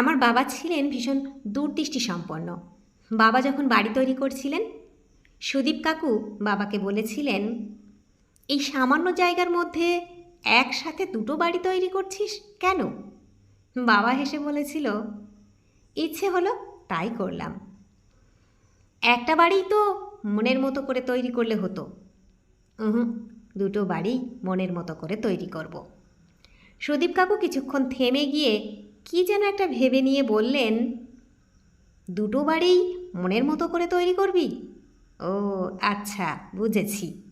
আমার বাবা ছিলেন ভীষণ দূরদৃষ্টি সম্পন্ন বাবা যখন বাড়ি তৈরি করছিলেন, সুদীপ কাকু বাবাকে বলেছিলেন, এই সামান্য জায়গার মধ্যে একসাথে দুটো বাড়ি তৈরি করছিস কেন? বাবা হেসে বলেছিল, ইচ্ছে হলো তাই করলাম। একটা বাড়ি তো মনের মতো করে তৈরি করলে হতো। হুম দুটো বাড়ি মনের মতো করে তৈরি করব। সুদীপ কাকু কিছুক্ষণ থেমে গিয়ে কি যেন একটা ভেবে নিয়ে বললেন, দুটো বাড়ি মনের মতো করে তৈরি করবি? ও আচ্ছা বুঝেছি।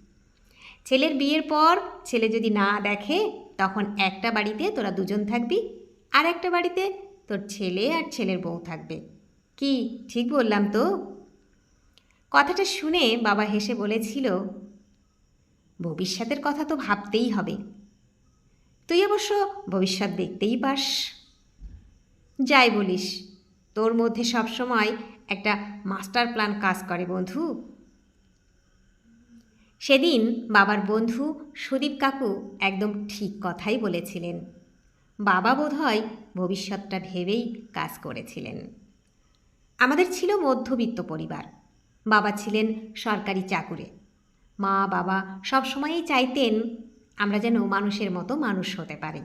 ছেলের বিয়ের পর ছেলে যদি না দেখে, তখন একটা বাড়িতে তোরা দুজন থাকবি, আর একটা বাড়িতে তোর ছেলে আর ছেলের বউ থাকবে। কি? ঠিক বললাম তো? কথাটা শুনে বাবা হেসে বলেছিল, ভবিষ্যতের কথা তো ভাবতেই হবে। তুই অবশ্য ভবিষ্যৎ দেখতেই পাস। যাই বলিস। তোর মধ্যে সবসময় একটা মাস্টার প্ল্যান কাজ করে বন্ধু। সেদিন বাবার বন্ধু সুদীপ কাকু একদম ঠিক কথাই বলেছিলেন। বাবা বোধহয় ভবিষ্যৎটা ভেবেই কাজ করেছিলেন। আমাদের ছিল মধ্যবিত্ত পরিবার। বাবা ছিলেন সরকারি চাকুরে। মা, বাবা সবসময়ই চাইতেন আমরা যেন মানুষের মতো মানুষ হতে পারি।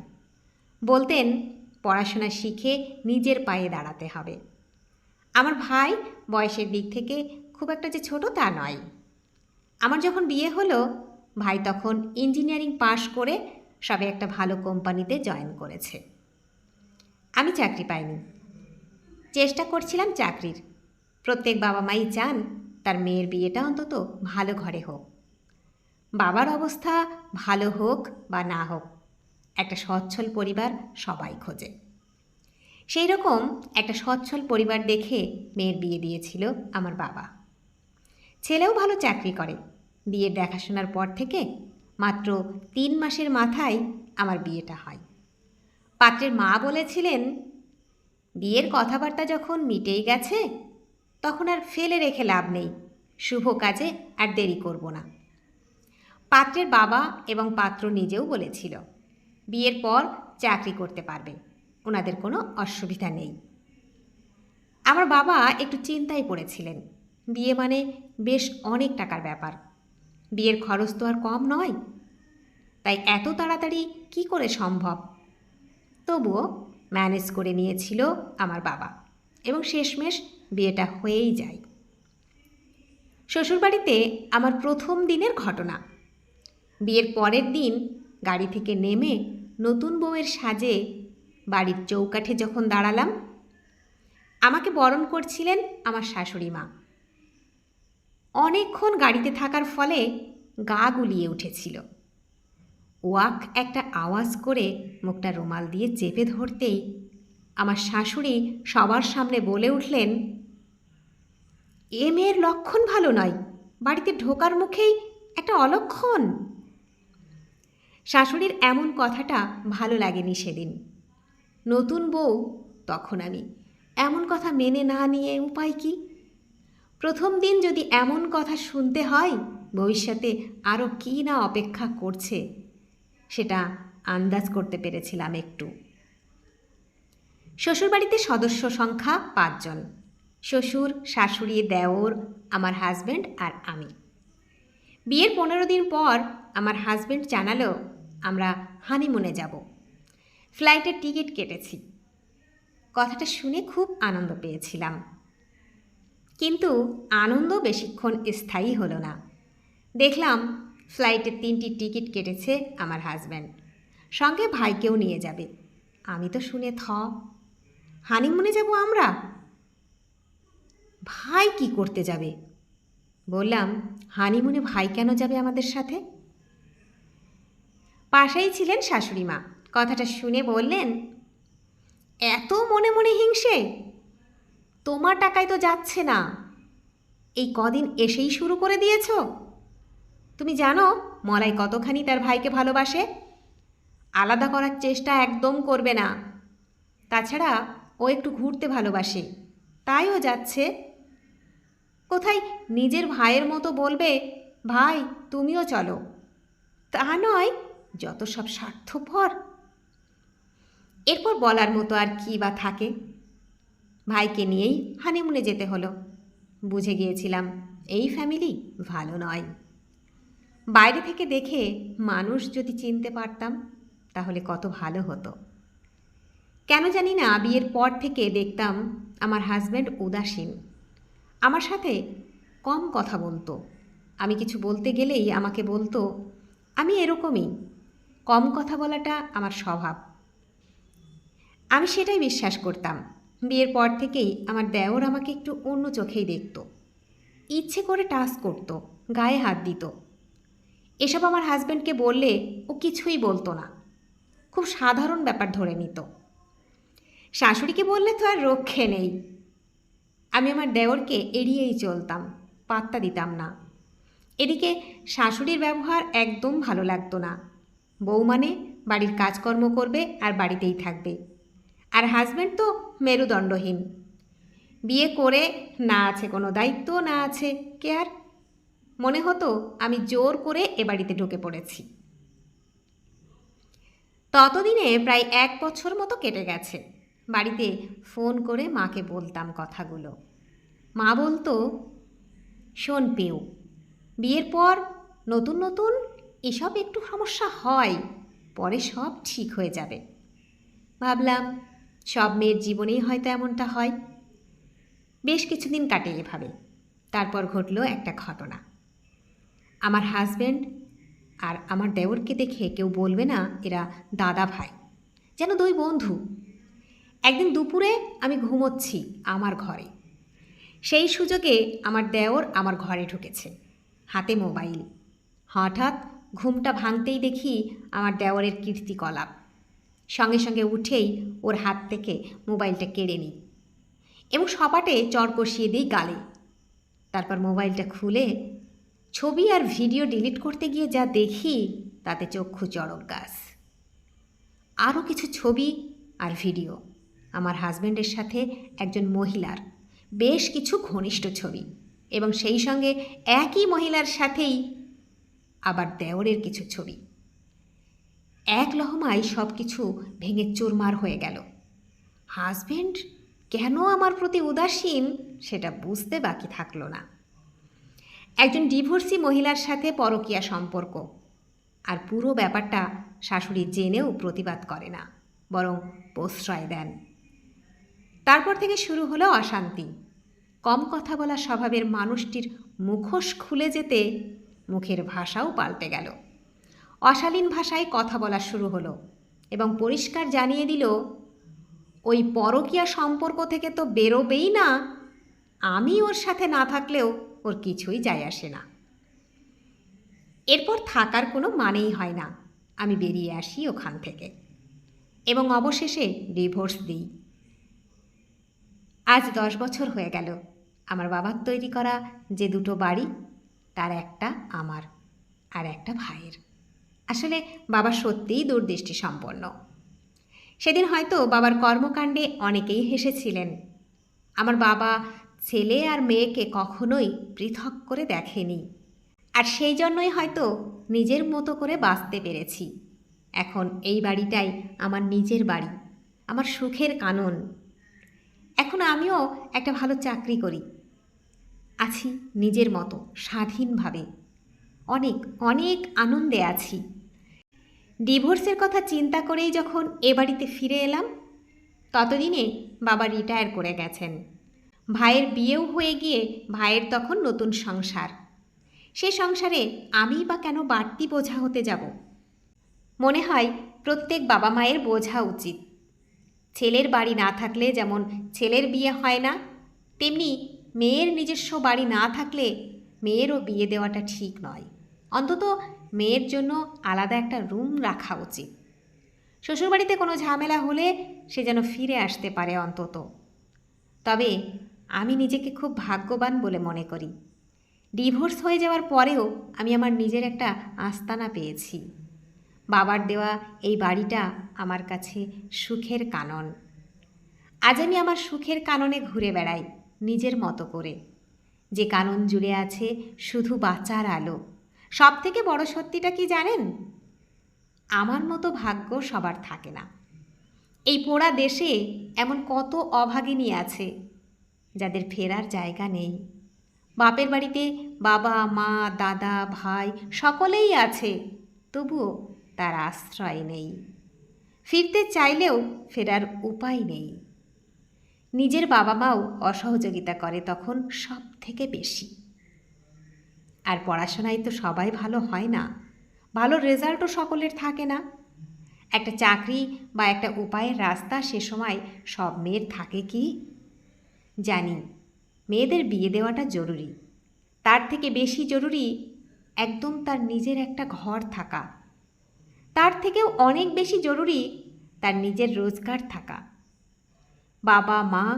বলতেন পড়াশোনা শিখে নিজের পায়ে দাঁড়াতে হবে। আমার ভাই বয়সের দিক থেকে খুব একটা যে ছোট তা নয়। আমার যখন বিয়ে হলো, ভাই তখন ইঞ্জিনিয়ারিং পাশ করে সবে একটা ভালো কোম্পানিতে জয়েন করেছে। আমি চাকরি পাইনি। চেষ্টা করছিলাম চাকরির। প্রত্যেক বাবা মাই চান তার মেয়ের বিয়েটা অন্তত ভালো ঘরে হোক। বাবার অবস্থা ভালো হোক বা না হোক একটা সচ্ছল পরিবার সবাই খোঁজে। সেই রকম একটা সচ্ছল পরিবার দেখে মেয়ের বিয়ে দিয়েছিল আমার বাবা। ছেলেও ভালো চাকরি করে। বিয়ের দেখাশোনার পর থেকে মাত্র তিন মাসের মাথায় আমার বিয়েটা হয়। পাত্রের মা বলেছিলেন, বিয়ের কথাবার্তা যখন মিটেই গেছে, তখন আর ফেলে রেখে লাভ নেই। শুভ কাজে আর দেরি করব না। পাত্রের বাবা এবং পাত্র নিজেও বলেছিল বিয়ের পর চাকরি করতে পারবে। ওনাদের কোনো অসুবিধা নেই। আমার বাবা একটু চিন্তায় পড়েছিলেন। বিয়ে মানে বেশ অনেক টাকার ব্যাপার। বিয়ের খরচ তো আর কম নয়। তাই এত তাড়াতাড়ি কি করে সম্ভব? তবুও ম্যানেজ করে নিয়েছিল আমার বাবা এবং শেষমেশ বিয়েটা হয়েই যায়। শ্বশুরবাড়িতে আমার প্রথম দিনের ঘটনা। বিয়ের পরের দিন গাড়ি থেকে নেমে নতুন বউয়ের সাজে বাড়ির চৌকাঠে যখন দাঁড়ালাম, আমাকে বরণ করছিলেন আমার শাশুড়ি মা। অনেকক্ষণ গাড়িতে থাকার ফলে গা গুলিয়ে উঠেছিল। ওয়াক একটা আওয়াজ করে মুখটা রুমাল দিয়ে চেপে ধরতেই আমার শাশুড়ি সবার সামনে বলে উঠলেন, এ মেয়ের লক্ষণ ভালো নয়। বাড়িতে ঢোকার মুখেই একটা অলক্ষণ। শাশুড়ির এমন কথাটা ভালো লাগেনি সেদিন। নতুন বউ, তখন আমি। এমন কথা মেনে না নিয়ে উপায় কি? প্রথম দিন যদি এমন কথা শুনতে হয়, ভবিষ্যতে আরও কী না অপেক্ষা করছে, সেটা আন্দাজ করতে পেরেছিলাম একটু। শ্বশুরবাড়িতে সদস্য সংখ্যা পাঁচজন। শ্বশুর, শাশুড়ি, দেওর, আমার হাজব্যান্ড আর আমি। বিয়ের পনেরো দিন পর আমার হাজব্যান্ড জানালো আমরা হানিমুনে যাব। ফ্লাইটের টিকিট কেটেছি। কথাটা শুনে খুব আনন্দ পেয়েছিলাম। কিন্তু আনন্দ বেশিক্ষণ স্থায়ী হলো না। দেখলাম ফ্লাইটের তিনটি টিকিট কেটেছে আমার হাজব্যান্ড। সঙ্গে ভাইকেও নিয়ে যাবে। আমি তো শুনে থ, হানিমুনে যাব আমরা? ভাই কি করতে যাবে? বললাম, হানিমুনে ভাই কেন যাবে আমাদের সাথে? পাশেই ছিলেন শাশুড়ি মা। কথাটা শুনে বললেন, এত মনে মনে হিংসে? তোমার টাকায় তো যাচ্ছে না। এই কদিন এসেই শুরু করে দিয়েছ? তুমি জানো মলাই কতখানি তার ভাইকে ভালোবাসে? আলাদা করার চেষ্টা একদম করবে না। তাছাড়া ও একটু ঘুরতে ভালোবাসে, তাই ও যাচ্ছে। কোথায় নিজের ভাইয়ের মতো বলবে, ভাই, তুমিও চলো। তা নয় যত সব স্বার্থপর। এরপর বলার মতো আর কী বা থাকে? ভাইকে নিয়েই হানিমুনে যেতে হলো। বুঝে গিয়েছিলাম, এই ফ্যামিলি ভালো নয়। বাইরে থেকে দেখে মানুষ যদি চিনতে পারতাম, তাহলে কত ভালো হতো। কেন জানি না, বিয়ের পর থেকে দেখতাম আমার হাজব্যান্ড উদাসীন। আমার সাথে কম কথা বলতো। আমি কিছু বলতে গেলেই আমাকে বলতো, আমি এরকমই কম কথা বলাটা আমার স্বভাব। আমি সেটাই বিশ্বাস করতাম। বিয়ের পর থেকেই আমার দেওর আমাকে একটু অন্য চোখেই দেখত। ইচ্ছে করে টাচ করত, গায়ে হাত দিত। এসব আমার হাজব্যান্ডকে বললে ও কিছুই বলতো না। খুব সাধারণ ব্যাপার ধরে নিত। শাশুড়িকে বললে তো আর রক্ষে নেই। আমি আমার দেওরকে এড়িয়েই চলতাম, পাত্তা দিতাম না। এদিকে শাশুড়ির ব্যবহার একদম ভালো লাগতো না। বউ মানে বাড়ির কাজকর্ম করবে আর বাড়িতেই থাকবে। আর হাজব্যান্ড তো মেরুদণ্ডহীন। বিয়ে করে না আছে কোনো দায়িত্ব, না আছে কেয়ার মনে হতো আমি জোর করে এ বাড়িতে ঢুকে পড়েছি। ততদিনে প্রায় এক বছর মতো কেটে গেছে। বাড়িতে ফোন করে মাকে বলতাম কথাগুলো। মা বলতো, শোন পেও বিয়ের পর নতুন নতুন এসব একটু সমস্যা হয়, পরে সব ঠিক হয়ে যাবে। ভাবলাম, সব মেয়ের জীবনেই হয়তো এমনটা হয়। বেশ কিছুদিন কাটে এভাবে। তারপর ঘটল একটা ঘটনা। আমার হাজব্যান্ড আর আমার দেওরকে দেখে কেউ বলবে না, এরা দাদা ভাই, যেন দুই বন্ধু। একদিন দুপুরে আমি ঘুমোচ্ছি আমার ঘরে। সেই সুযোগে আমার দেওর আমার ঘরে ঢুকেছে, হাতে মোবাইল। হঠাৎ ঘুমটা ভাঙতেই দেখি আমার দেওরের কীর্তিকলাপ। সঙ্গে সঙ্গে উঠেই ওর হাত থেকে মোবাইলটা কেড়ে নিই এবং সপাটে চর কষিয়ে দিই গালে। তারপর মোবাইলটা খুলে ছবি আর ভিডিও ডিলিট করতে গিয়ে যা দেখি তাতে চক্ষু চড়ক গাছ আরও কিছু ছবি আর ভিডিও। আমার হাজব্যান্ডের সাথে একজন মহিলার বেশ কিছু ঘনিষ্ঠ ছবি এবং সেই সঙ্গে একই মহিলার সাথেই আবার দেওরের কিছু ছবি। এক লহমায় সব কিছু ভেঙে চুরমার হয়ে গেল। হাজব্যান্ড কেন আমার প্রতি উদাসীন? সেটা বুঝতে বাকি থাকল না। একজন ডিভোর্সি মহিলার সাথে পরকীয়া সম্পর্ক। আর পুরো ব্যাপারটা শাশুড়ি জেনেও প্রতিবাদ করে না, বরং প্রশ্রয় দেন। তারপর থেকে শুরু হলো অশান্তি। কম কথা বলা স্বভাবের মানুষটির মুখোশ খুলে যেতে মুখের ভাষাও পাল্টে গেল। অশালীন ভাষায় কথা বলা শুরু হলো এবং পরিষ্কার জানিয়ে দিল, ওই পরকীয়া সম্পর্ক থেকে তো বেরোবেই না। আমি ওর সাথে না থাকলেও ওর কিছুই যায় আসে না। এরপর থাকার কোনো মানেই হয় না। আমি বেরিয়ে আসি ওখান থেকে এবং অবশেষে ডিভোর্স দিই। আজ দশ বছর হয়ে গেল। আমার বাবার তৈরি করা যে দুটো বাড়ি তার একটা আমার আর একটা ভাইয়ের। আসলে বাবা সত্যিই দূরদৃষ্টি সম্পন্ন সেদিন হয়তো বাবার কর্মকাণ্ডে অনেকেই হেসেছিলেন। আমার বাবা ছেলে আর মেয়েকে কখনোই পৃথক করে দেখেনি। আর সেই জন্যই হয়তো নিজের মতো করে বাঁচতে পেরেছি। এখন এই বাড়িটাই আমার নিজের বাড়ি, আমার সুখের কানন। এখন আমিও একটা ভালো চাকরি করি। আছি নিজের মতো, স্বাধীনভাবে। অনেক অনেক আনন্দে আছি। ডিভোর্সের কথা চিন্তা করেই যখন এ বাড়িতে ফিরে এলাম, ততদিনে বাবা রিটায়ার করে গেছেন। ভাইয়ের বিয়েও হয়ে গিয়ে ভাইয়ের তখন নতুন সংসার। সে সংসারে আমি বা কেন বাড়তি বোঝা হতে যাব? মনে হয় প্রত্যেক বাবা মায়ের বোঝা উচিত। ছেলের বাড়ি না থাকলে যেমন ছেলের বিয়ে হয় না, তেমনি মেয়ের নিজস্ব বাড়ি না থাকলে মেয়েরও বিয়ে দেওয়াটা ঠিক নয়। অন্তত মেয়ের জন্য আলাদা একটা রুম রাখা উচিত। শ্বশুরবাড়িতে কোনো ঝামেলা হলে সে যেন ফিরে আসতে পারে অন্তত। তবে আমি নিজেকে খুব ভাগ্যবান বলে মনে করি। ডিভোর্স হয়ে যাওয়ার পরেও আমি আমার নিজের একটা আস্তানা পেয়েছি। বাবার দেওয়া এই বাড়িটা আমার কাছে সুখের কানন। আজ আমি আমার সুখের কাননে ঘুরে বেড়াই। নিজের মতো করে। যে কানন জুড়ে আছে শুধু বাঁচার আলো। সব থেকে বড় সত্যিটা কি জানেন? আমার মতো ভাগ্য সবার থাকে না। এই পোড়া দেশে এমন কত অভাগিনী আছে, যাদের ফেরার জায়গা নেই। বাপের বাড়িতে বাবা, মা, দাদা, ভাই সকলেই আছে, তবুও তার আশ্রয় নেই। ফিরতে চাইলেও ফেরার উপায় নেই। নিজের বাবা মাও অসহযোগিতা করে তখন সব থেকে বেশি। আর পড়াশোনায় তো সবাই ভালো হয় না। ভালো রেজাল্টও সকলের থাকে না। একটা চাকরি বা একটা উপায়ের রাস্তা সে সময় সব মেয়ের থাকে কি? জানি, মেয়েদের বিয়ে দেওয়াটা জরুরি। তার থেকে বেশি জরুরি একদম তার নিজের একটা ঘর থাকা। তার থেকেও অনেক বেশি জরুরি তার নিজের রোজগার থাকা। বাবা, মা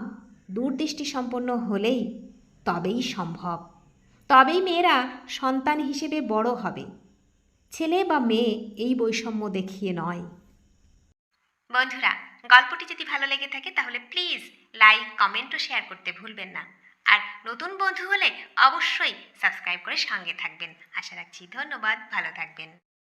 দূরদৃষ্টি সম্পন্ন হলেই তবেই সম্ভব। তবেই মেয়েরা সন্তান হিসেবে বড় হবে। ছেলে বা মেয়ে এই বৈষম্য দেখিয়ে নয়। বন্ধুরা, গল্পটি যদি ভালো লেগে থাকে তাহলে প্লিজ লাইক, কমেন্ট ও শেয়ার করতে ভুলবেন না। আর নতুন বন্ধু হলে অবশ্যই সাবস্ক্রাইব করে সঙ্গে থাকবেন। আশা রাখছি ধন্যবাদ, ভালো থাকবেন।